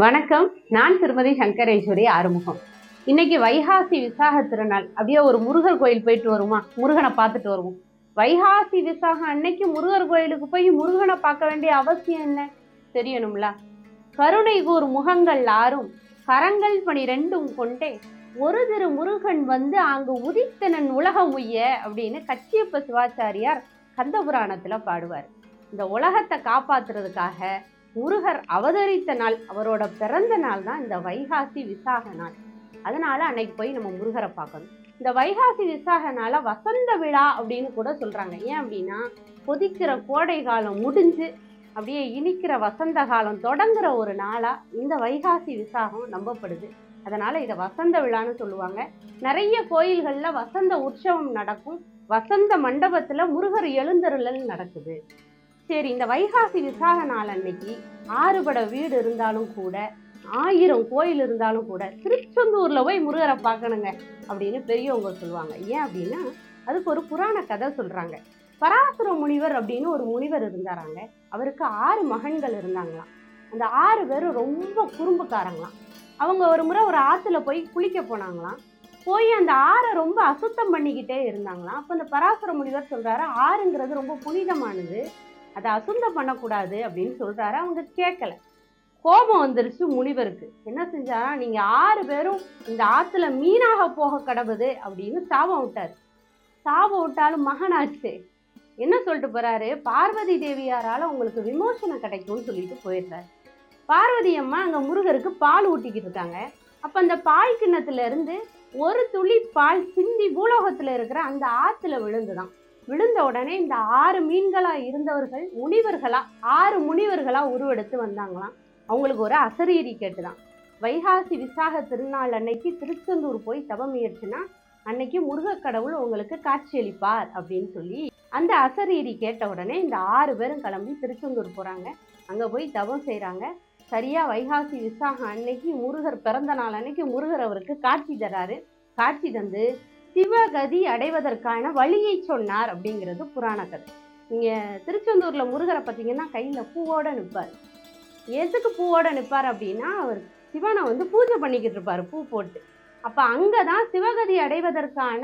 வணக்கம். நான் திருமதி சங்கரேஸ்வரி ஆறுமுகம். இன்னைக்கு வைகாசி விசாக திருநாள் அப்படியே ஒரு முருகர் கோயில் போயிட்டு வருமா? முருகனை பார்த்துட்டு வருவோம். வைகாசி விசாகம் அன்னைக்கு முருகர் கோயிலுக்கு போய் முருகனை பார்க்க வேண்டிய அவசியம் என்ன? தெரியணும்ல. கருணை கூர் முகங்கள் ஆறும் கரங்கள் பனிரெண்டும் கொண்டே ஒரு திரு முருகன் வந்து அங்கு உதித்தனன் உலகம் உய்ய அப்படின்னு கச்சியப்ப சிவாச்சாரியார் கந்தபுராணத்துல பாடுவார். இந்த உலகத்தை காப்பாத்துறதுக்காக முருகர் அவதரித்த நாள் அவரோட பிறந்த நாள் தான் இந்த வைகாசி விசாக நாள். அதனால அன்னைக்கு போய் நம்ம முருகரை பார்க்கணும். இந்த வைகாசி விசாக நாள வசந்த விழா அப்படின்னு கூட சொல்றாங்க. ஏன் அப்படின்னா கொதிக்கிற கோடை காலம் முடிஞ்சு அப்படியே இனிக்கிற வசந்த காலம் தொடங்குற ஒரு நாளா இந்த வைகாசி விசாகம் நம்பப்படுது. அதனால இதை வசந்த விழான்னு சொல்லுவாங்க. நிறைய கோயில்களில் வசந்த உற்சவம் நடக்கும். வசந்த மண்டபத்தில் முருகர் எழுந்தருளல் நடக்குது. சரி இந்த வைகாசி விசாக நாள் அன்னைக்கு ஆறுபட வீடு இருந்தாலும் கூட ஆயிரம் கோயில் இருந்தாலும் கூட திருச்செந்தூர்ல போய் முருகரை பார்க்கணுங்க அப்படின்னு பெரியவங்க சொல்லுவாங்க. ஏன் அப்படின்னா அதுக்கு ஒரு புராண கதை சொல்றாங்க. பராசுர முனிவர் அப்படின்னு ஒரு முனிவர் இருந்தாராங்க. அவருக்கு ஆறு மகன்கள் இருந்தாங்களாம். அந்த ஆறு பேரும் ரொம்ப குறும்புக்காரங்களாம். அவங்க ஒரு முறை ஒரு ஆற்றுல போய் குளிக்க போனாங்களாம். போய் அந்த ஆறை ரொம்ப அசுத்தம் பண்ணிக்கிட்டே இருந்தாங்களாம். அப்போ அந்த பராசுர முனிவர் சொல்கிறாரு ஆறுங்கிறது ரொம்ப புனிதமானது. அதை அசுந்தம் பண்ணக்கூடாது அப்படின்னு சொல்கிறாரு அவங்க கேட்கல. கோபம் வந்துருச்சு முனிவருக்கு. என்ன செஞ்சாரா நீங்கள் ஆறு பேரும் இந்த ஆற்றுல மீனாக போக கடவுது அப்படின்னு சாபம் விட்டார். சாபம் விட்டாலும் மகனாச்சு. என்ன சொல்லிட்டு போகிறாரு பார்வதி தேவியாரால் உங்களுக்கு விமோசனம் கிடைக்கும்னு சொல்லிட்டு போயிடுறாரு. பார்வதி அம்மா அங்கே முருகருக்கு பால் ஊட்டிக்கிட்டு இருக்காங்க. அப்போ அந்த பால் கிண்ணத்துல இருந்து ஒரு துளி பால் சிந்தி பூலோகத்தில் இருக்கிற அந்த ஆத்துல விழுந்துதான். விழுந்த உடனே இந்த ஆறு மீன்களா இருந்தவர்கள் முனிவர்களா ஆறு முனிவர்களா உருவெடுத்து வந்தாங்களாம். அவங்களுக்கு ஒரு அசரீரி கேட்டுதான். வைகாசி விசாக திருநாள் அன்னைக்கு திருச்செந்தூர் போய் தவம் முயற்சினா அன்னைக்கு முருகக்கடவுள் உங்களுக்கு காட்சியளிப்பார் அப்படின்னு சொல்லி அந்த அசரீரி கேட்ட உடனே இந்த ஆறு பேரும் கிளம்பி திருச்செந்தூர் போறாங்க. அங்க போய் தவம் செய்கிறாங்க சரியா வைகாசி விசாகம் அன்னைக்கு முருகர் பிறந்த நாள் அன்னைக்கு முருகர் அவருக்கு காட்சி தராரு. காட்சி தந்து சிவகதி அடைவதற்கான வழியை சொன்னார் அப்படிங்கிறது புராண கதை. நீங்க திருச்செந்தூர்ல முருகரை பார்த்தீங்கன்னா கையில பூவோட நிற்பார் எதுக்கு பூவோட நிற்பார் அப்படின்னா அவர் சிவனை வந்து பூஜை பண்ணிக்கிட்டு இருப்பாரு பூ போட்டு. அப்ப அங்கதான் சிவகதி அடைவதற்கான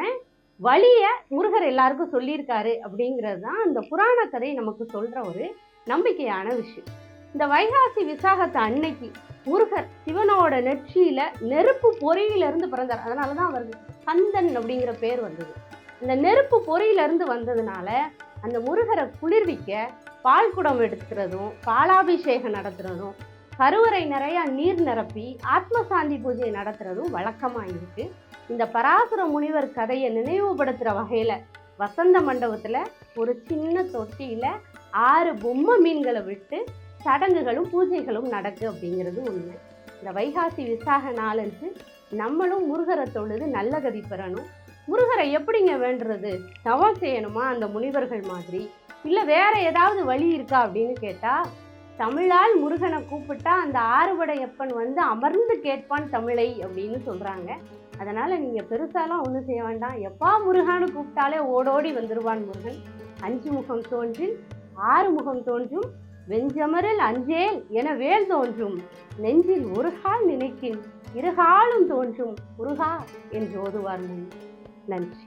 வழியை முருகர் எல்லாருக்கும் சொல்லியிருக்காரு அப்படிங்கிறது தான் அந்த புராண கதை நமக்கு சொல்ற ஒரு நம்பிக்கையான விஷயம். இந்த வைகாசி விசாகத்தை அன்னைக்கு முருகர் சிவனோட நெற்றியில நெருப்பு பொறியிலிருந்து இருந்து பிறந்தார். அதனாலதான் அவருக்கு கந்தன் அப்படிங்கிற பேர் வந்தது. இந்த நெருப்பு பொறியிலிருந்து வந்ததுனால அந்த முருகரை குளிர்விக்க பால் குடம் எடுக்கிறதும் பாலாபிஷேகம் நடத்துகிறதும் கருவறை நிறையா நீர் நிரப்பி ஆத்ம சாந்தி பூஜை நடத்துகிறதும் வழக்கமாக இருக்கு இந்த பராசுர முனிவர் கதையை நினைவுபடுத்துகிற வகையில் வசந்த மண்டபத்தில் ஒரு சின்ன தொட்டியில் ஆறு பொம்மை மீன்களை விட்டு சடங்குகளும் பூஜைகளும் நடக்கு அப்படிங்கிறது உண்மை. இந்த வைகாசி விசாக நாளன்று நம்மளும் முருகரை தொழுது நல்ல கதி பெறணும். முருகரை எப்படிங்க வேண்டுறது? தவம் செய்யணுமா அந்த முனிவர்கள் மாதிரி? இல்லை வேற ஏதாவது வழி இருக்கா அப்படின்னு கேட்டால் தமிழால் முருகனை கூப்பிட்டா அந்த ஆறுபடையப்பன் வந்து அமர்ந்து கேட்பான் தமிழை அப்படின்னு சொல்கிறாங்க அதனால் நீங்கள் பெருசாலாம் ஒன்றும் செய்ய வேண்டாம். எப்பா முருகான்னு கூப்பிட்டாலே ஓடோடி வந்துடுவான் முருகன். அஞ்சு முகம் தோன்றில் ஆறு முகம் தோன்றும் வெஞ்சமரில் அஞ்சேல் என வேல் தோன்றும். நெஞ்சில் ஒருகால் நினைக்கின் இருகாலும் தோன்றும். உருகா என்று ஓதுவார் நன்றி.